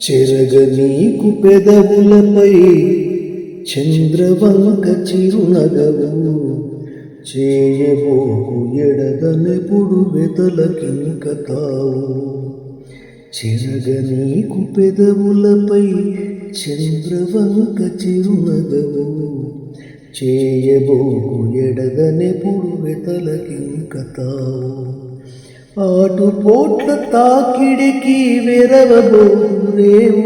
చెరగ నీకు పెదవులపై చంద్రవంక చిరునగవు. చేయబోకు ఎడదనెప్పుడు వెతలకింక తావు చెరగ నీకు పెదవులపై చంద్రవంక చిరునగవు. చేయబోకు ఎడదనెప్పుడు వెతలకింక తావు ఆటు పోట్ల తాకిడికి వెరవబోరేవు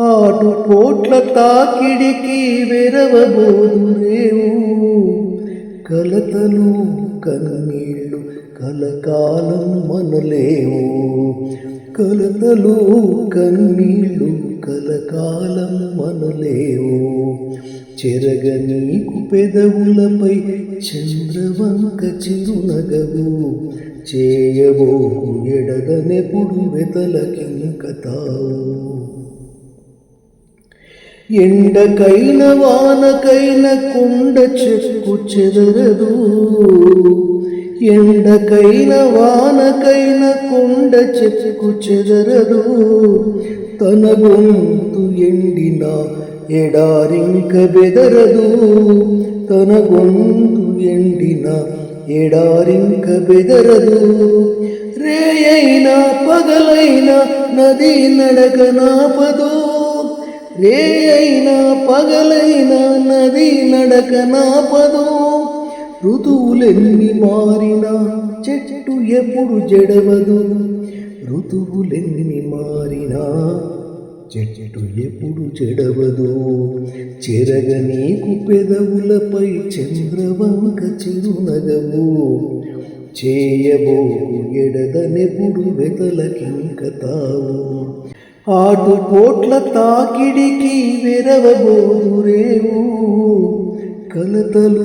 ఆటు పోట్ల తాకిడికి వెరవబోదురేవు కలతలు కన్నీళ్ళు కలకాలం మనలేవు. కలతలు కన్నీళ్ళు కలకాలం మనలేవు. చెరగ నీకు పెదవులపై చంద్రవంక చిరునగవు. చేయబోకు ఎడగనెప్పుడు వెతలకింకతావు ఎండకైన వానకైన కొండ చెక్కు చెదరదు. ఎండకైన వానకైన కొండ చెక్కు చెదరదు. తన గొంతు ఎండిన ఎడారింక బెదరదు. తన గొంతు ఎండిన ఎడారింక బెదరదు. రేయైనా పగలైనా నది నడక నాపదు. రేయైనా పగలైన పగలైనా నది నడక నాపదు. ఋతువులెన్ని మారినా చెట్టు ఎప్పుడు జడవదు. ఋతువులెన్ని మారినా చెట్టు ఎప్పుడు చెడవదు చెరగ నీకు పెదవులపై చంద్రవంక చిరునగవు చేయబోకు ఎడదనెప్పుడు వెతలకింక తావు ఆటు పోట్ల తాకిడికి వెరవబోదురేవు. కలతలు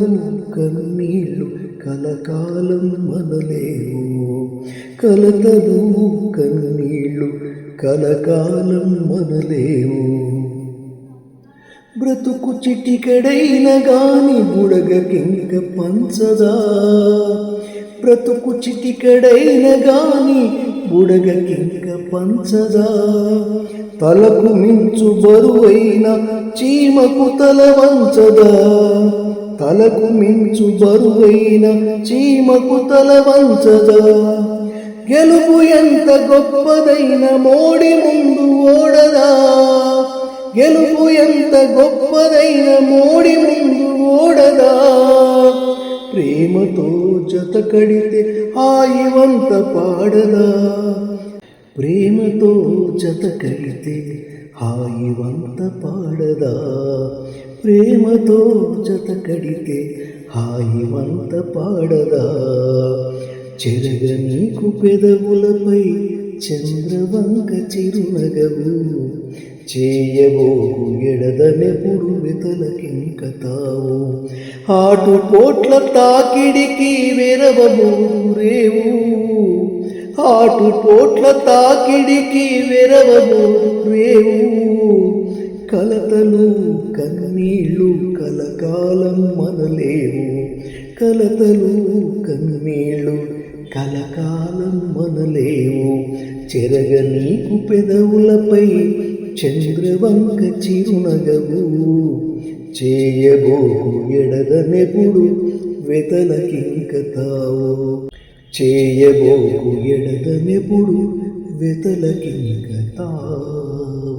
కన్నీళ్ళు కలకాలం మనలేవు. కలతలు కన్నీళ్ళు కలకాలం మనలేవు. బ్రతుకు చిటికడైన గాని బుడగకింక పంచదా? బ్రతుకు చిటికడైన గాని బుడగకింక పంచదా? ತಲಕು ಮಿಂಚು ಬರುವೈನ ಚೀಮ ಕುತಲ ವಂಚದ ತಲಕು ಮಿಂಚು ಬರುವೈನ ಚೀಮ ಕುತಲ ವಂಚದ ಗೆಲುವು ಎಂತ ಗೊಪ್ಪದೈನ ಮೋಡಿ ಮುಂದು ಓಡದ. ಗೆಲುವು ಎಂತ ಗೊಪ್ಪದೈನ ಮೋಡಿ ಮುಂದು ಓಡದ. ಪ್ರೇಮತೋ ಜತ ಕಡಿತೆ ಆಯುವಂತ ಪಾಡದ. ప్రేమతో జత కడితే హాయివంత పాడదా. ప్రేమతో జత కడితే హాయివంత పాడదా. చెరగ నీకు పెదవులపై చంద్రవంక చిరునగవు. చేయబోకు ఎడదనెప్పుడు వెతలకింక తావు ఆటు కోట్ల తాకిడికి వెరవబోరేవు ఆటు తాకిడికి తాకిడికి వెరవబోరేవు కలతలు కన్నీళ్ళు కలకాలం మనలేవు. కలతలు కన్నీళ్ళు కలకాలం మనలేవు. చెరగ నీకు పెదవులపై చంద్రవంక చిరునగవు. చేయబోకు ఎడదనెప్పుడు వెతలకింక తావు చేయబోకు ఎడదనెప్పుడు వెతలకింక తావు